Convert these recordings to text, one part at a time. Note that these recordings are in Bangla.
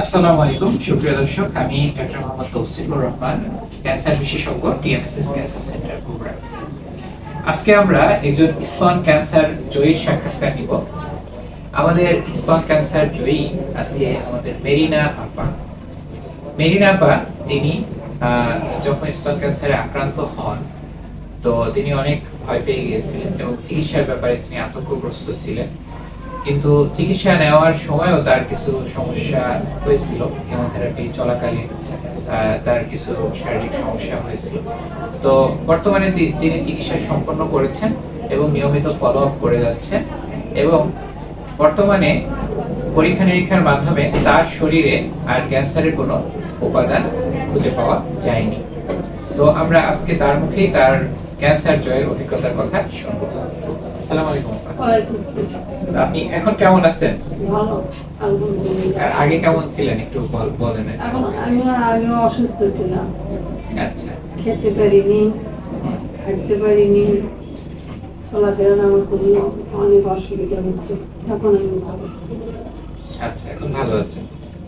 আসসালামু আলাইকুম, সুপ্রিয় দর্শক, আমি ডক্টর মোহাম্মদ তৌসিফুর রহমান, ক্যান্সার বিশেষজ্ঞ, টিএমএসএস ক্যান্সার সেন্টার বগুড়া। আজকে আমরা একজন স্তন ক্যান্সার জয়ীর সাক্ষাৎকার নিব। আমাদের স্তন ক্যান্সার জয়ী আজকে আমাদের মেরিনা আপা। মেরিনা আপা, তিনি যখন স্তন ক্যান্সারে আক্রান্ত হন, তো তিনি অনেক ভয় পেয়ে গিয়েছিলেন এবং চিকিৎসার ব্যাপারে তিনি আতঙ্কগ্রস্ত ছিলেন। কিন্তু চিকিৎসা নেওয়ার সময়ও তার কিছু সমস্যা হয়েছিল কেমোথেরাপি চলাকালীন তার কিছু শারীরিক সমস্যা হয়েছিল। তো বর্তমানে তিনি চিকিৎসা সম্পন্ন করেছেন এবং নিয়মিত ফলো আপ করে যাচ্ছেন এবং বর্তমানে পরীক্ষা নিরীক্ষার মাধ্যমে তার শরীরে আর ক্যান্সারের কোনো উপাদান খুঁজে পাওয়া যায়নি। তো আমরা আজকে তার মুখেই তার ক্যান্সার জয়ের অভিজ্ঞতার কথা শুনব। আসসালামু আলাইকুম। আপনি এখন কেমন আছেন? আর আগে কেমন ছিলেন একটু বলেন আমি আগে অসুস্থ ছিলাম। আচ্ছা। খেতে পারিনি হাঁটতে পারিনি। চলাফেরা আমার খুবই অনেক অসুবিধা হচ্ছে। এখন আমি ভালো। আচ্ছা এখন ভালো আছেন।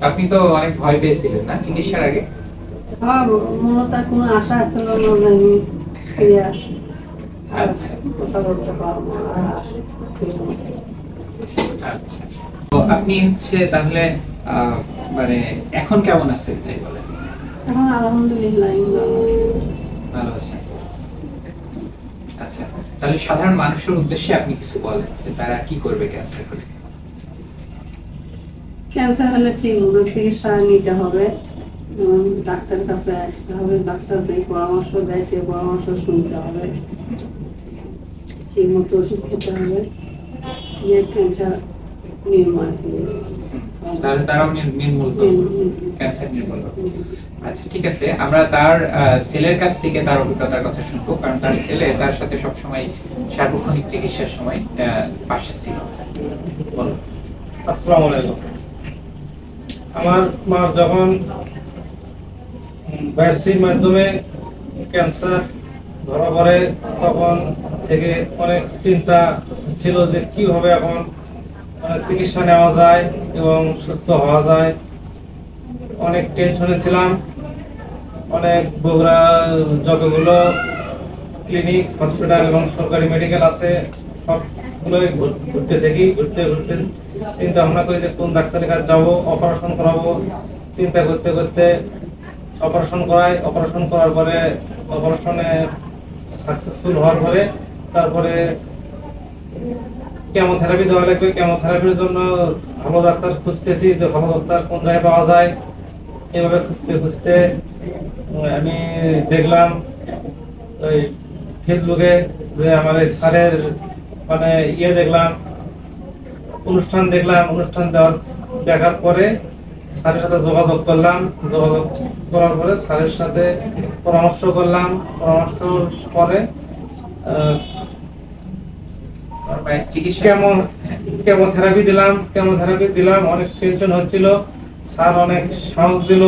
আপনি তো অনেক ভয় পেয়েছিলেন না চিকিৎসার আগে? হ্যাঁ মমতা কোনো আশা ছিল না ফিরে আসি। আচ্ছা। কথা বলতে পারব আর আসি। আচ্ছা। তো আপনি হচ্ছে তাহলে মানে এখন কেমন আছেন তাই বলেন? এখন আলহামদুলিল্লাহ ভালো আছি। আচ্ছা তাহলে সাধারণ মানুষের উদ্দেশ্যে আপনি কিছু বলেন যে তারা কি করবে ক্যান্সার করে। ক্যান্সার হলে ঠিক চিকিৎসা নিতে হবে। এবং ডাক্তারের কাছে আসতে হবে ডাক্তার যে পরামর্শ দেয় সেই পরামর্শ শুনতে হবে। সেই মতো ওষুধ খেতে হবে। ক্যান্সার নির্মূল। তারাও নির্মূল ক্যান্সার নির্মূল। আচ্ছা ঠিক আছে। আমরা তার আহ, ছেলের কাছ থেকে তার অভিজ্ঞতার কথা শুনব কারণ তার ছেলে তার সাথে সবসময় সার্বক্ষণিক চিকিৎসার সময় আহ, পাশে ছিল। বলো। আসসালামু আলাইকুম। আমার মার যখন বায়োপসির মাধ্যমে ক্যান্সার ধরা পড়ে তখন থেকে অনেক চিন্তা ছিল যে কীভাবে এখন মানে চিকিৎসা নেওয়া যায় এবং সুস্থ হওয়া যায়। অনেক টেনশনে ছিলাম। অনেক বগুড়া যতগুলো ক্লিনিক হসপিটাল এবং সরকারি মেডিকেল আছে, সবগুলোই ঘুরতে থাকি, ঘুরতে ঘুরতে চিন্তা ভাবনা করি যে কোন ডাক্তারের কাছে যাব অপারেশন করাবো। চিন্তা করতে করতে অপারেশন করায়, অপারেশন করার পরে অপারেশনে সাকসেসফুল হওয়ার পরে তারপরে কেমোথেরাপি দেওয়া লাগবে। কেমোথেরাপির জন্য ভালো ডাক্তার খুঁজতেছি যে ভালো ডাক্তার কোন জায়গায় পাওয়া যায়। এভাবে খুঁজতে খুঁজতে আমি দেখলাম ওই ফেসবুকে যে আমার এই স্যারের মানে ইয়ে দেখলাম, অনুষ্ঠান দেখলাম। অনুষ্ঠান দেওয়ার দেখার পরে স্যারের সাথে যোগাযোগ করলাম। যোগাযোগ করার পরে স্যারের সাথে পরামর্শ করলাম। পরামর্শ পরে কেমন কেমোথেরাপি দিলাম কেমোথেরাপি দিলাম অনেক টেনশন হচ্ছিল। স্যার অনেক সাহস দিল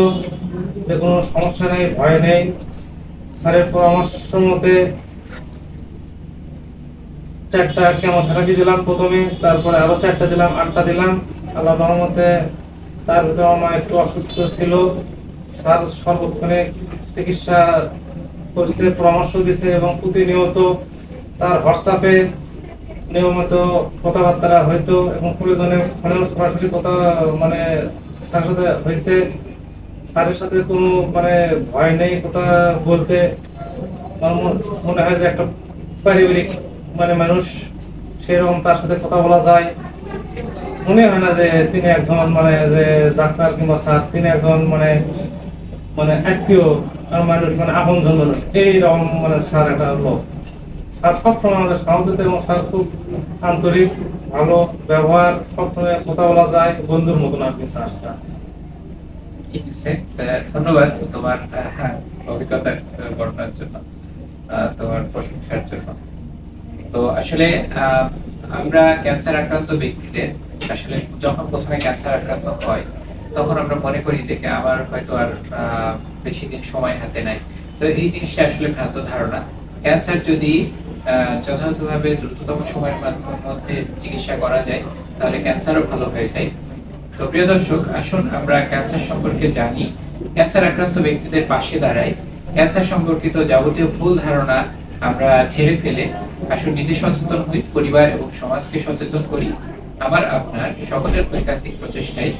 যে কোনো সমস্যা নেই ভয় নেই। স্যারের পরামর্শ মতে চারটা কেমোথেরাপি দিলাম প্রথমে তারপরে আরও চারটা দিলাম আটটা দিলাম। আল্লাহ রহমতে তার ভিতরে আমার একটু অসুস্থ ছিল। স্যার সর্বক্ষণে চিকিৎসা করছে, পরামর্শ দিছে এবং প্রতিনিয়ত তার হোয়াটসঅ্যাপে নিয়মিত কথাবার্তা হয়তো এবং প্রয়োজনে ফোনেও সরাসরি কথা মানে স্যারের সাথে হয়েছে। স্যারের সাথে কোনো মানে ভয় নেই কথা বলতে। মনে হয় যে একটা পারিবারিক মানে মানুষ, সেরকম তার সাথে কথা বলা যায়। মনে হয় না যে তিনি একজন মানে যে ডাক্তার কিংবা স্যার তিনি একজন মানে মানে আত্মীয় মানুষ মানে আপন জন মানুষ এইরকম মানে স্যার একটা লোক। স্যার সবসময় আমাদের দিচ্ছে এবং স্যার খুব আন্তরিক ভালো ব্যবহার সবসময় কথা বলা যায় বন্ধুর মতন আর কি স্যারটা ঠিক আছে। ধন্যবাদ তোমার আহ, অভিজ্ঞতা বর্ণনার জন্য তোমার প্রশংসার জন্য। তো আসলে আমরা ক্যান্সার আক্রান্ত ব্যক্তিদের আসলে যখন প্রথমে ক্যান্সার আক্রান্ত হয়, তখন আমরা মনে করি যে আমার হয়তো আর বেশি দিন সময় হাতে নাই। তো এই জিনিসটা আসলে ভ্রান্ত ধারণা। ক্যান্সার যদি যথাযথভাবে দ্রুততম সময়ের মধ্যে চিকিৎসা করা যায়, তাহলে ক্যান্সারও ভালো হয়ে যায়। তো প্রিয় দর্শক, আসুন আমরা ক্যান্সার সম্পর্কে জানি। ক্যান্সার আক্রান্ত ব্যক্তিদের পাশে দাঁড়াই। ক্যান্সার সম্পর্কিত যাবতীয় ভুল ধারণা আমরা ছেড়ে ফেলে, আসুন নিজে সচেতন হই, পরিবার এবং সমাজকে সচেতন করি। আমার আপনার সকলের ঐকান্তিক প্রচেষ্টায়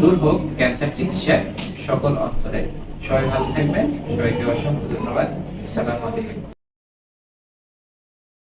দূর হোক ক্যান্সার চিকিৎসার সকল অন্তরে সবাই ভালো থাকবেন। সবাইকে অসংখ্য ধন্যবাদ। সালাম আলাইকুম।